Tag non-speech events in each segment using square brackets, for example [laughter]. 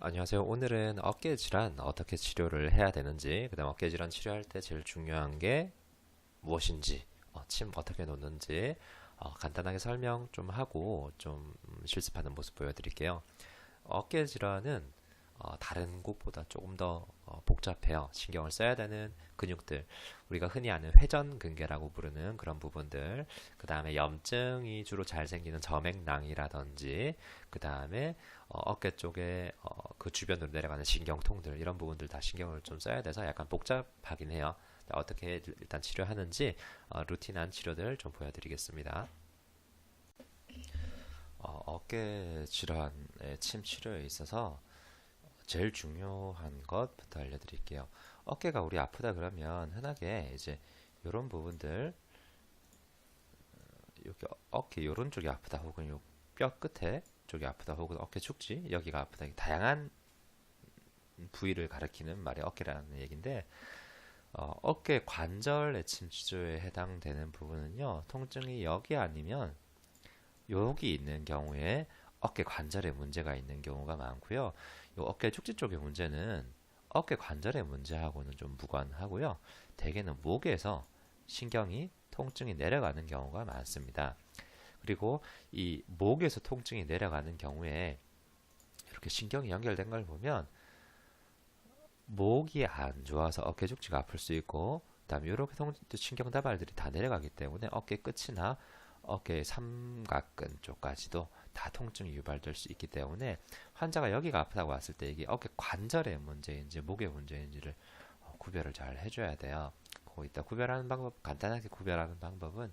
안녕하세요. 오늘은 어깨 질환 어떻게 치료를 해야 되는지, 그다음 어깨 질환 치료할 때 제일 중요한 게 무엇인지, 어, 침 어떻게 놓는지 어, 간단하게 설명 좀 하고 좀 음, 실습하는 모습 보여드릴게요. 어깨 질환은 어, 다른 곳보다 조금 더 어, 복잡해요. 신경을 써야 되는 근육들, 우리가 흔히 아는 회전근개라고 부르는 그런 부분들, 그 다음에 염증이 주로 잘 생기는 점액낭이라든지, 그 다음에 어, 어깨 쪽에 어, 그 주변으로 내려가는 신경통들 이런 부분들 다 신경을 좀 써야 돼서 약간 복잡하긴 해요. 어떻게 일단 치료하는지 어, 루틴한 치료들 좀 보여드리겠습니다. 어, 어깨 질환의 침 치료에 있어서 제일 중요한 것부터 알려드릴게요. 어깨가 우리 아프다 그러면 흔하게 이제 이런 부분들 여기 어깨 이런 쪽이 아프다 혹은 요 뼈 끝에 쪽이 아프다 혹은 어깨 축지 여기가 아프다. 다양한 부위를 가리키는 말이 어깨라는 얘기인데 어, 어깨 관절의 침치조에 해당되는 부분은요 통증이 여기 아니면 여기 있는 경우에 어깨 관절에 문제가 있는 경우가 많고요. 요 어깨 축지 쪽의 문제는 어깨 관절의 문제하고는 좀 무관하고요. 대개는 목에서 신경이 통증이 내려가는 경우가 많습니다. 그리고 이 목에서 통증이 내려가는 경우에 이렇게 신경이 연결된 걸 보면 목이 안 좋아서 어깨 죽지가 아플 수 있고 그다음에 이렇게 신경 다발들이 다 내려가기 때문에 어깨 끝이나 어깨 삼각근 쪽까지도 다 통증이 유발될 수 있기 때문에 환자가 여기가 아프다고 왔을 때 이게 어깨 관절의 문제인지 목의 문제인지를 어, 구별을 잘 해줘야 돼요. 그 이따 구별하는 방법 간단하게 구별하는 방법은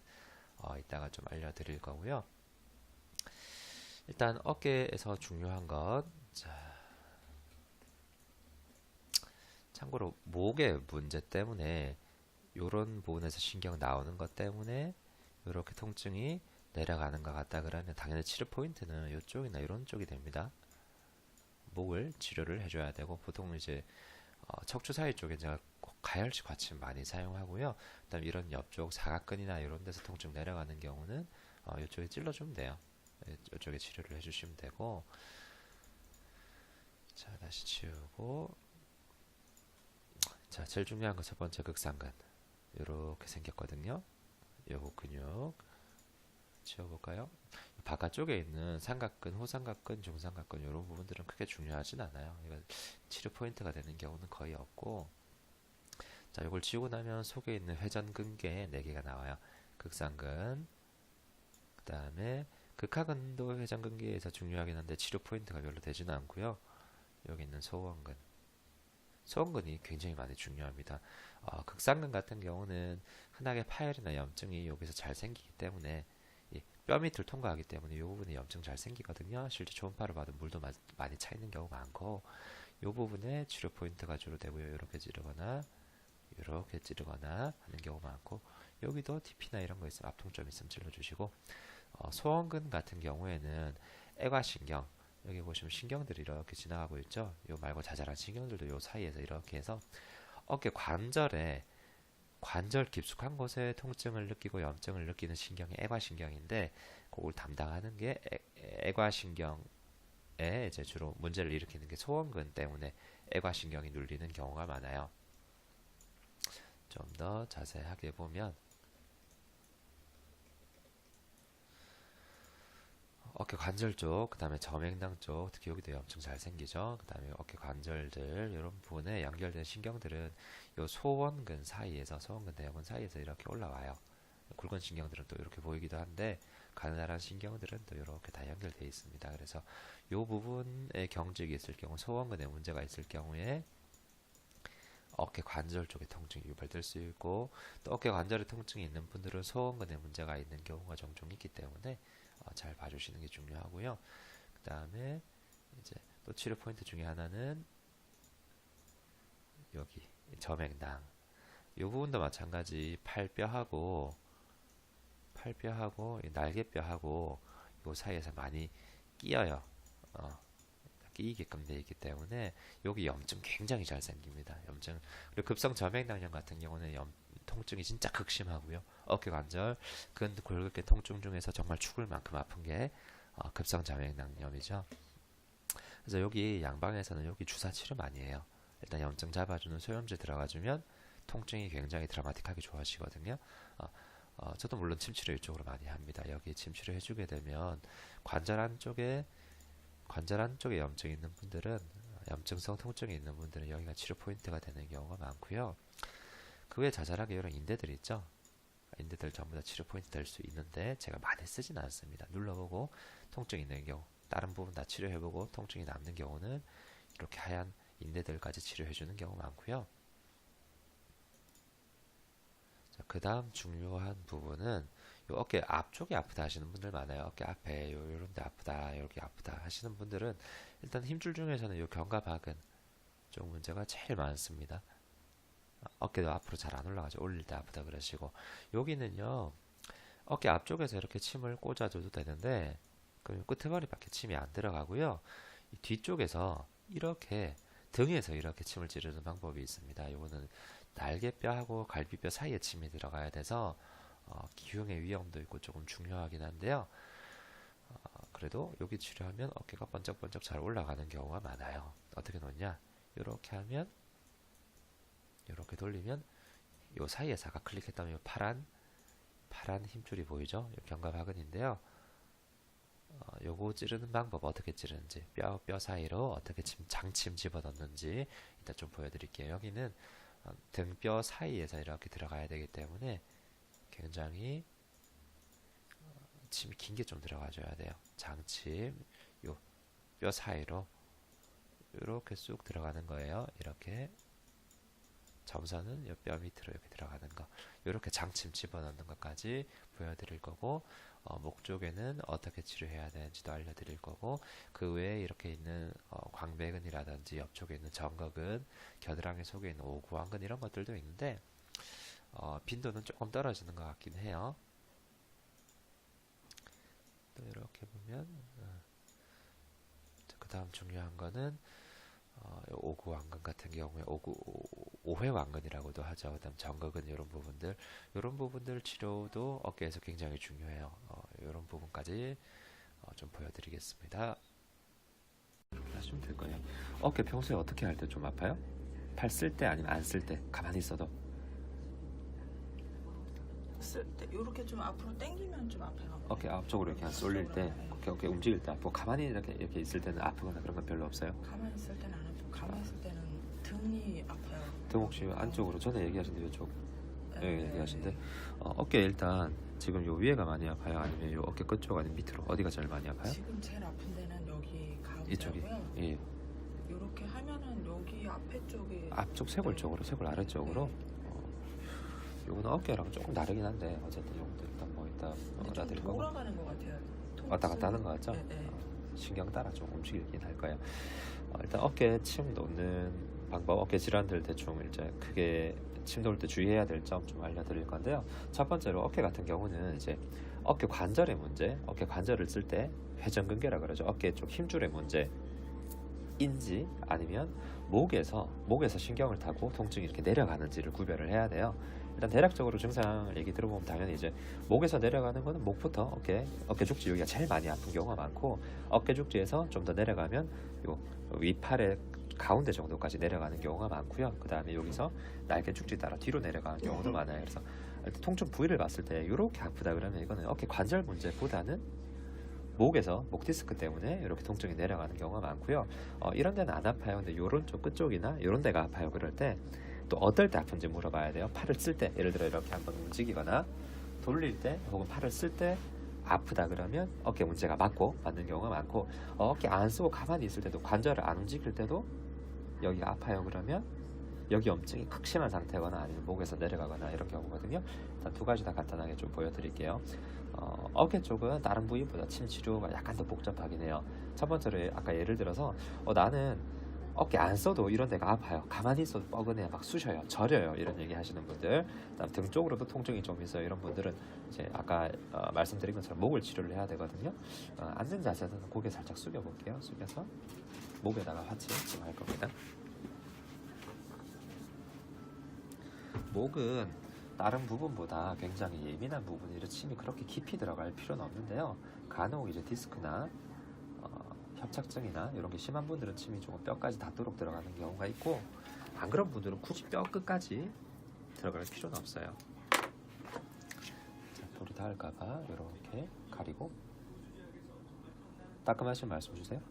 어, 이따가 좀 알려드릴 거고요. 일단 어깨에서 중요한 것, 자, 참고로 목의 문제 때문에 이런 부분에서 신경 나오는 것 때문에 이렇게 통증이 내려가는 것 같다 그러면 당연히 치료 포인트는 이쪽이나 이런 쪽이 됩니다. 목을 치료를 해줘야 되고 보통 이제 어, 척추 사이 쪽에 제가 가열치 받침 많이 사용하고요. 그다음 이런 옆쪽 사각근이나 이런 데서 통증 내려가는 경우는 어, 이쪽에 찔러주면 돼요. 이쪽에 치료를 해주시면 되고 자 다시 치우고 자 제일 중요한 거 첫 번째 극상근 이렇게 생겼거든요. 요거 근육 지워볼까요? 바깥쪽에 있는 삼각근, 호삼각근, 중삼각근 이런 부분들은 크게 중요하진 않아요. 이건 치료 포인트가 되는 경우는 거의 없고 자, 이걸 지우고 나면 속에 있는 회전근개 4개가 나와요. 극상근, 그 다음에 극하근도 회전근개에서 중요하긴 한데 치료 포인트가 별로 되지는 않고요. 여기 있는 소원근. 소원근이 굉장히 많이 중요합니다. 어, 극상근 같은 경우는 흔하게 파열이나 염증이 여기서 잘 생기기 때문에 뼈 밑을 통과하기 때문에 이 부분에 염증 잘 생기거든요. 실제 초음파를 받은 물도 마, 많이 차 있는 경우가 많고 이 부분에 치료 포인트가 주로 되고요. 이렇게 찌르거나 이렇게 찌르거나 하는 경우가 많고 여기도 TP나 이런 거 있으면 압통점 있으면 찔러주시고 어, 소원근 같은 경우에는 애과신경 여기 보시면 신경들이 이렇게 지나가고 있죠. 요 말고 자잘한 신경들도 요 사이에서 이렇게 해서 어깨 관절에 관절 깊숙한 곳에 통증을 느끼고 염증을 느끼는 신경이 애과신경인데 그걸 담당하는 게 애, 애과신경에 이제 주로 문제를 일으키는 게 소원근 때문에 애과신경이 눌리는 경우가 많아요. 좀 더 자세하게 보면 어깨 관절 쪽, 그 다음에 점액낭 쪽, 특히 여기도 엄청 잘 생기죠. 그 다음에 어깨 관절들, 이런 부분에 연결된 신경들은 요 소원근 사이에서, 소원근 대형근 사이에서 이렇게 올라와요. 굵은 신경들은 또 이렇게 보이기도 한데, 가느다란 신경들은 또 이렇게 다 연결되어 있습니다. 그래서 요 부분에 경직이 있을 경우, 소원근에 문제가 있을 경우에 어깨 관절 쪽에 통증이 유발될 수 있고 또 어깨 관절에 통증이 있는 분들은 소원근에 문제가 있는 경우가 종종 있기 때문에 어, 잘 봐주시는 게 중요하고요. 그 다음에 이제 또 치료 포인트 중에 하나는 여기 점액낭 이 부분도 마찬가지 팔뼈하고 팔뼈하고 날개뼈하고 이 사이에서 많이 끼어요. 어, 끼이게끔 되어 있기 때문에 여기 염증 굉장히 잘 생깁니다. 염증 그리고 급성 점액낭염 같은 경우는 염, 통증이 진짜 극심하고요. 어깨 관절 근 골격계 통증 중에서 정말 죽을 만큼 아픈 게 어, 급성 점액낭염이죠. 그래서 여기 양방에서는 여기 주사 치료 많이 해요. 일단 염증 잡아주는 소염제 들어가주면 통증이 굉장히 드라마틱하게 좋아지거든요. 어, 어, 저도 물론 침 치료 이쪽으로 많이 합니다. 여기 침 치료 해주게 되면 관절 안쪽에 관절 안쪽에 염증이 있는 분들은 염증성 통증이 있는 분들은 여기가 치료 포인트가 되는 경우가 많고요. 그 외에 자잘하게 이런 인대들 있죠. 인대들 전부 다 치료 포인트 될 수 있는데 제가 많이 쓰진 않습니다. 눌러보고 통증 있는 경우 다른 부분 다 치료해보고 통증이 남는 경우는 이렇게 하얀 인대들까지 치료해주는 경우 많고요. 자, 그 다음 중요한 부분은 요 어깨 앞쪽이 아프다 하시는 분들 많아요. 어깨 앞에 요, 요런 데 아프다, 여기 아프다 하시는 분들은 일단 힘줄 중에서는 요 견갑학은 좀 문제가 제일 많습니다. 아, 어깨도 앞으로 잘 안 올라가죠. 올릴 때 아프다 그러시고 여기는요 어깨 앞쪽에서 이렇게 침을 꽂아줘도 되는데 그 끝머리밖에 침이 안 들어가고요. 이 뒤쪽에서 이렇게 등에서 이렇게 침을 찌르는 방법이 있습니다. 요거는 날개뼈하고 갈비뼈 사이에 침이 들어가야 돼서 어, 기흉의 위험도 있고 조금 중요하긴 한데요. 어, 그래도 여기 치료하면 어깨가 번쩍번쩍 잘 올라가는 경우가 많아요. 어떻게 놓냐? 이렇게 하면 이렇게 돌리면 요 사이에서 아까 클릭했다면 요 파란 파란 힘줄이 보이죠? 요 견갑 하근인데요. 어, 요거 찌르는 방법 어떻게 찌르는지 뼈 뼈 사이로 어떻게 침, 장침 집어넣는지 일단 좀 보여드릴게요. 여기는 어, 등뼈 사이에서 이렇게 들어가야 되기 때문에 굉장히 어, 침이 긴 게 좀 들어가줘야 돼요. 장침 요 뼈 사이로 이렇게 쑥 들어가는 거예요. 이렇게 점선은 요뼈 밑으로 이렇게 들어가는 거 이렇게 장침 집어넣는 것까지 보여드릴 거고 어, 목 쪽에는 어떻게 치료해야 되는지도 알려드릴 거고 그 외에 이렇게 있는 어, 광배근이라든지 옆쪽에 있는 정거근 겨드랑이 속에 있는 오구왕근 이런 것들도 있는데 어, 빈도는 조금 떨어지는 것 같긴 해요. 또 이렇게 보면 어, 그 다음 중요한 거는 어, 요 오구 왕근 같은 경우에 오구 오회 왕근이라고도 하죠. 그다음 정거근 이런 부분들 이런 부분들 치료도 어깨에서 굉장히 중요해요. 어, 이런 부분까지 어, 좀 보여드리겠습니다. 이렇게 하시면 될 거예요. 어깨 평소에 어떻게 할 때 좀 아파요? 팔 쓸 때 아니면 안 쓸 때 가만히 있어도 쓸때 이렇게 좀 앞으로 당기면 좀 아파요. 어깨 앞쪽으로 이렇게 쏠릴 때 어깨 어깨 움직일 때 아프고 가만히 이렇게 이렇게 있을 때는 아프거나 그런 건 별로 없어요. 가만히 있을 때는 안 아프고 가만히 있을 때는 등이 아파요. 등 혹시 안쪽으로 전에 얘기하신 이쪽 네, 예, 얘기하신데 어, 어깨 일단 지금 요 위에가 많이 아파요? 아니면 요 어깨 끝쪽 아니면 밑으로 어디가 제일 많이 아파요? 지금 제일 아픈 데는 여기 이쪽이 가운데고요. 예 이렇게 하면은 여기 앞에 쪽에 앞쪽 쇄골 쪽으로 쇄골 아래쪽으로 어, 요거는 어깨랑 조금 다르긴 한데 어쨌든 요것도 일단 뭐 일단 근데 좀 알아드릴 거고 돌아가는 것 같아요. 왔다 갔다 하는 거 같죠? 네, 네. 어, 신경 따라 좀 움직이긴 할 거예요. 어, 일단 어깨 침 놓는 방법, 어깨 질환들 대충 이제 크게 침 놓을 때 주의해야 될 점 좀 알려드릴 건데요. 첫 번째로 어깨 같은 경우는 이제 어깨 관절의 문제, 어깨 관절을 쓸 때 회전근개라 그러죠. 어깨 쪽 힘줄의 문제. 인지 아니면 목에서 목에서 신경을 타고 통증이 이렇게 내려가는지를 구별을 해야 돼요. 일단 대략적으로 증상을 얘기 들어보면 당연히 이제 목에서 내려가는 거는 목부터 어깨 어깨 죽지 여기가 제일 많이 아픈 경우가 많고 어깨 죽지에서 좀 더 내려가면 요 위팔의 가운데 정도까지 내려가는 경우가 많고요. 그 다음에 여기서 날개 죽지 따라 뒤로 내려가는 경우도 많아요. 그래서 통증 부위를 봤을 때 이렇게 아프다 그러면 이거는 어깨 관절 문제보다는 목에서 목 디스크 때문에 이렇게 통증이 내려가는 경우가 많고요. 어, 이런 데는 안 아파요. 근데 요런 쪽 끝쪽이나 요런 데가 아파요. 그럴 때 또 어떨 때 아픈지 물어봐야 돼요. 팔을 쓸 때 예를 들어 이렇게 한번 움직이거나 돌릴 때 혹은 팔을 쓸때 아프다 그러면 어깨 문제가 맞고 맞는 경우가 많고 어, 어깨 안 쓰고 가만히 있을 때도 관절을 안 움직일 때도 여기가 아파요 그러면 여기 염증이 극심한 상태거나 아니면 목에서 내려가거나 이런 경우거든요. 일단 두 가지 다 간단하게 좀 보여드릴게요. 어, 어깨 쪽은 다른 부위보다 침 치료가 약간 더 복잡하긴 해요. 첫 번째로 아까 예를 들어서 어, 나는 어깨 안 써도 이런 데가 아파요. 가만히 있어도 뻐근해요. 막 쑤셔요. 저려요. 이런 얘기 하시는 분들. 그다음 등 쪽으로도 통증이 좀 있어요. 이런 분들은 이제 아까 어, 말씀드린 것처럼 목을 치료를 해야 되거든요. 어, 앉은 자세는 고개 살짝 숙여 볼게요. 숙여서 목에다가 하체 지금 할 겁니다. 목은 다른 부분보다 굉장히 예민한 부분이라 침이 그렇게 깊이 들어갈 필요는 없는데요. 간혹 이제 디스크나 어, 협착증이나 이런 게 심한 분들은 침이 조금 뼈까지 닿도록 들어가는 경우가 있고 안 그런 분들은 굳이 뼈 끝까지 들어갈 필요는 없어요. 자, 돌이 닿을까봐 이렇게 가리고 따끔하신 말씀 주세요.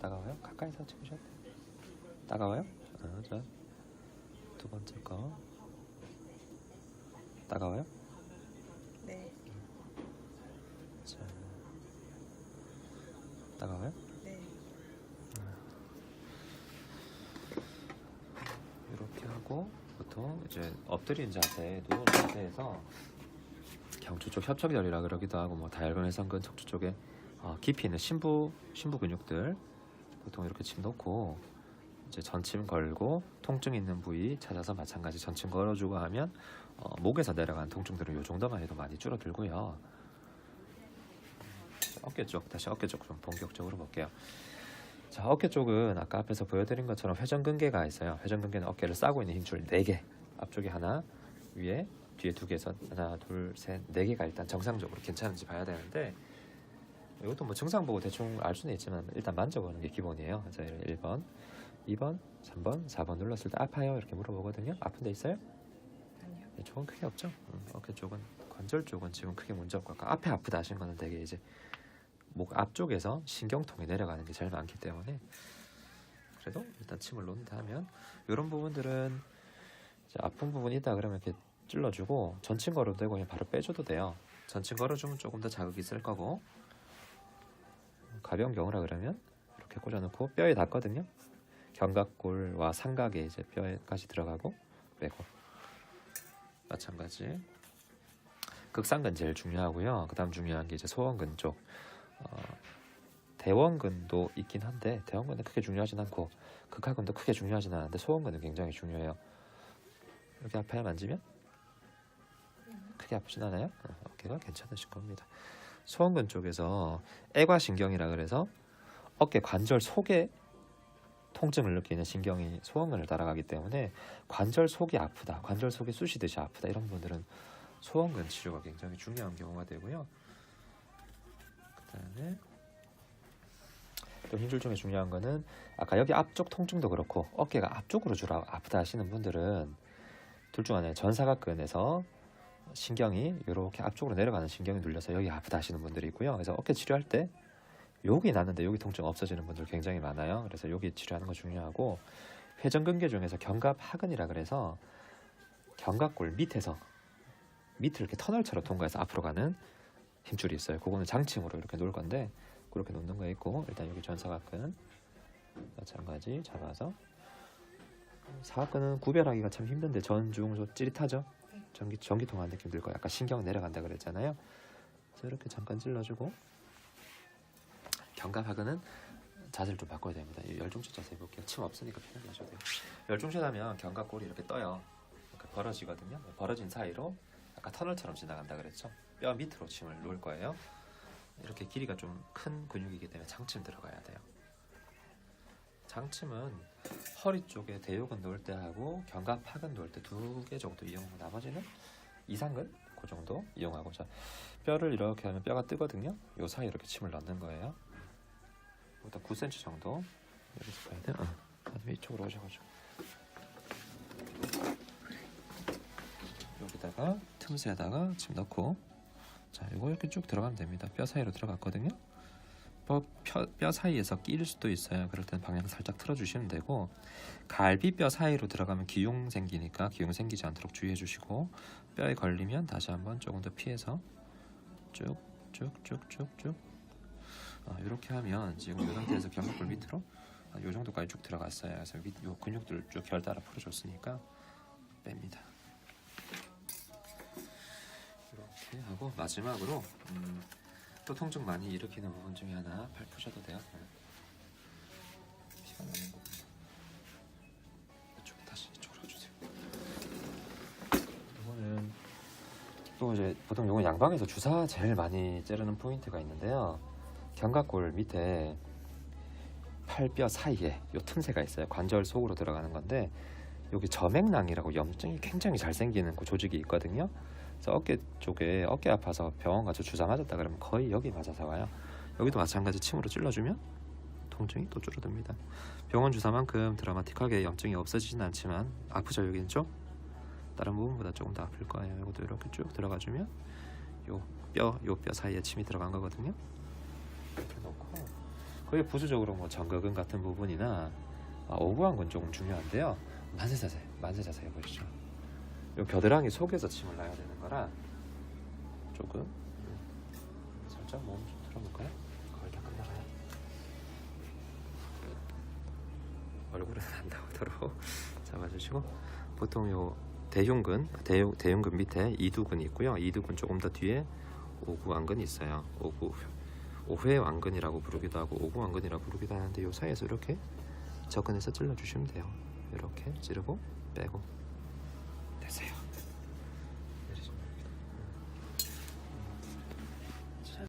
따가워요? 가까이서 찍으셔도 돼요. 따가워요? 어, 자, 두 번째 거 따가워요? 네, 자, 따가워요? 네. 이렇게 하고 보통 이제 엎드린 자세, 누운 자세에서 경추 쪽 협착열이라 그러기도 하고 뭐 다혈관 해상근 척추 쪽에 어, 깊이 있는 심부 심부 근육들 보통 이렇게 침 놓고 이제 전침 걸고 통증 있는 부위 찾아서 마찬가지 전침 걸어주고 하면 어, 목에서 내려가는 통증들은 이 정도만 해도 많이 줄어들고요. 자, 어깨 쪽 다시 어깨 쪽 좀 본격적으로 볼게요. 자 어깨 쪽은 아까 앞에서 보여드린 것처럼 회전근개가 있어요. 회전근개는 어깨를 싸고 있는 힘줄 4개 앞쪽에 하나 위에 뒤에 두 개에서 하나 둘셋네 개가 일단 정상적으로 괜찮은지 봐야 되는데 이것도 뭐 증상 보고 대충 알 수는 있지만 일단 만져보는 게 기본이에요. 자 1번 2번 3번 4번 눌렀을 때 아파요 이렇게 물어보거든요. 아픈 데 있어요? 아니요. 네, 쪽은 크게 없죠. 음, 어깨 쪽은 관절 쪽은 지금 크게 문제 없고 아까 앞에 아프다 하신 거는 되게 이제 목 앞쪽에서 신경통이 내려가는 게 제일 많기 때문에 그래도 일단 침을 놓는다 하면 이런 부분들은 아픈 부분이 있다 그러면 이렇게 찔러주고 전침 걸어도 되고 그냥 바로 빼줘도 돼요. 전침 걸어주면 조금 더 자극이 있을 거고 가벼운 경우라 그러면 이렇게 꽂아놓고 뼈에 닿거든요. 견갑골과 삼각에 이제 뼈에까지 들어가고 빼고 마찬가지. 극상근 제일 중요하고요. 그 다음 중요한 게 이제 소원근 쪽. 어, 대원근도 있긴 한데 대원근은 크게 중요하진 않고 극하근도 크게 중요하진 않은데 소원근은 굉장히 중요해요. 이렇게 아파요 만지면? 크게 아프진 않아요? 어, 어깨가 괜찮으신 겁니다. 소원근 쪽에서 애과신경이라 그래서 어깨 관절 속에 통증을 느끼는 신경이 소원근을 따라가기 때문에 관절 속이 아프다, 관절 속이 쑤시듯이 아프다 이런 분들은 소원근 치료가 굉장히 중요한 경우가 되고요. 그다음에 또 힘줄 중에 중요한 거는 아까 여기 앞쪽 통증도 그렇고 어깨가 앞쪽으로 주로 아프다 하시는 분들은 둘 중 하나에 전사각근에서 신경이 이렇게 앞쪽으로 내려가는 신경이 눌려서 여기 아프다 하시는 분들이 있고요. 그래서 어깨 치료할 때 여기 났는데 여기 통증 없어지는 분들 굉장히 많아요. 그래서 여기 치료하는 거 중요하고 회전근개 중에서 견갑하근이라 그래서 견갑골 밑에서 밑을 이렇게 터널처럼 통과해서 앞으로 가는 힘줄이 있어요. 그거는 장침으로 이렇게 놓을 건데 그렇게 놓는 거 있고 일단 여기 전사각근 마찬가지 잡아서 사각근은 구별하기가 참 힘든데 전중소 찌릿하죠. 전기 전기통 한 느낌 들 거예요. 약간 신경 내려간다 그랬잖아요. 그래서 이렇게 잠깐 찔러주고 견갑하근은 자세를 좀 바꿔야 됩니다. 이 열중시 자세 해볼게요. 침 없으니까 편하게 하셔도 돼요. 열중시 하면 견갑골이 이렇게 떠요. 이렇게 벌어지거든요. 벌어진 사이로 약간 터널처럼 지나간다 그랬죠. 뼈 밑으로 침을 놓을 거예요. 이렇게 길이가 좀 큰 근육이기 때문에 장침 들어가야 돼요. 장침은 허리 쪽에 대요근 놓을 때 하고 견갑 하근 놓을 때 두 개 정도 이용하고 나머지는 이상근 그 정도 이용하고 자 뼈를 이렇게 하면 뼈가 뜨거든요. 요 사이 이렇게 침을 넣는 거예요. 일단 9cm 정도 여기서 봐야 돼. 어. 그다음에 이쪽으로 오셔가지고 여기다가 틈새에다가 침 넣고 자 이거 이렇게 쭉 들어가면 됩니다. 뼈 사이로 들어갔거든요. 뼈, 뼈, 뼈 사이에서 끼일 수도 있어요. 그럴 땐 방향 살짝 틀어주시면 되고 갈비뼈 사이로 들어가면 기용 생기니까 기용 생기지 않도록 주의해 주시고 뼈에 걸리면 다시 한번 조금 더 피해서 쭉쭉쭉쭉쭉 아, 이렇게 하면 지금 이 상태에서 견갑골 밑으로 한요 정도까지 쭉 들어갔어요. 그래서 밑, 요 근육들 쭉 결 따라 풀어줬으니까 뺍니다. 이렇게 하고 마지막으로 음, 또 통증 많이 일으키는 부분 중에 하나 팔 푸셔도 돼요. 네. 피가 나는 부분. 이쪽 다시 이쪽으로 주세요. 이거는 또 이제 보통 요건 양방에서 주사 제일 많이 찌르는 포인트가 있는데요. 견갑골 밑에 팔뼈 사이에 요 틈새가 있어요. 관절 속으로 들어가는 건데 여기 저맥낭이라고 염증이 굉장히 잘 생기는 그 조직이 있거든요. 그래서 어깨 쪽에 어깨 아파서 병원 가서 주사 맞았다 그러면 거의 여기 맞아서 와요. 여기도 마찬가지 침으로 찔러주면 통증이 또 줄어듭니다. 병원 주사만큼 드라마틱하게 염증이 없어지진 않지만 아프죠 여기는 좀 다른 부분보다 조금 더 아플 거예요. 이것도 이렇게 쭉 들어가주면 요 뼈, 요 뼈 사이에 침이 들어간 거거든요. 이렇게 놓고 거기 부수적으로 뭐 정거근 같은 부분이나 아, 오구한 건 조금 중요한데요. 만세 자세, 만세 자세 해보시죠. 요 겨드랑이 속에서 침을 놔야 되는 거라 조금 음, 살짝 몸 좀 틀어볼까요? 거의 다 끝나가요. 얼굴은 안 나오도록 [laughs] 잡아주시고 보통 요 대흉근, 대흉, 대흉근 밑에 이두근이 있고요. 이두근 조금 더 뒤에 오구완근이 있어요. 오구 오회완근이라고 부르기도 하고 오구완근이라고 부르기도 하는데 요 사이에서 이렇게 접근해서 찔러 주시면 돼요. 이렇게 찌르고 빼고 되세요.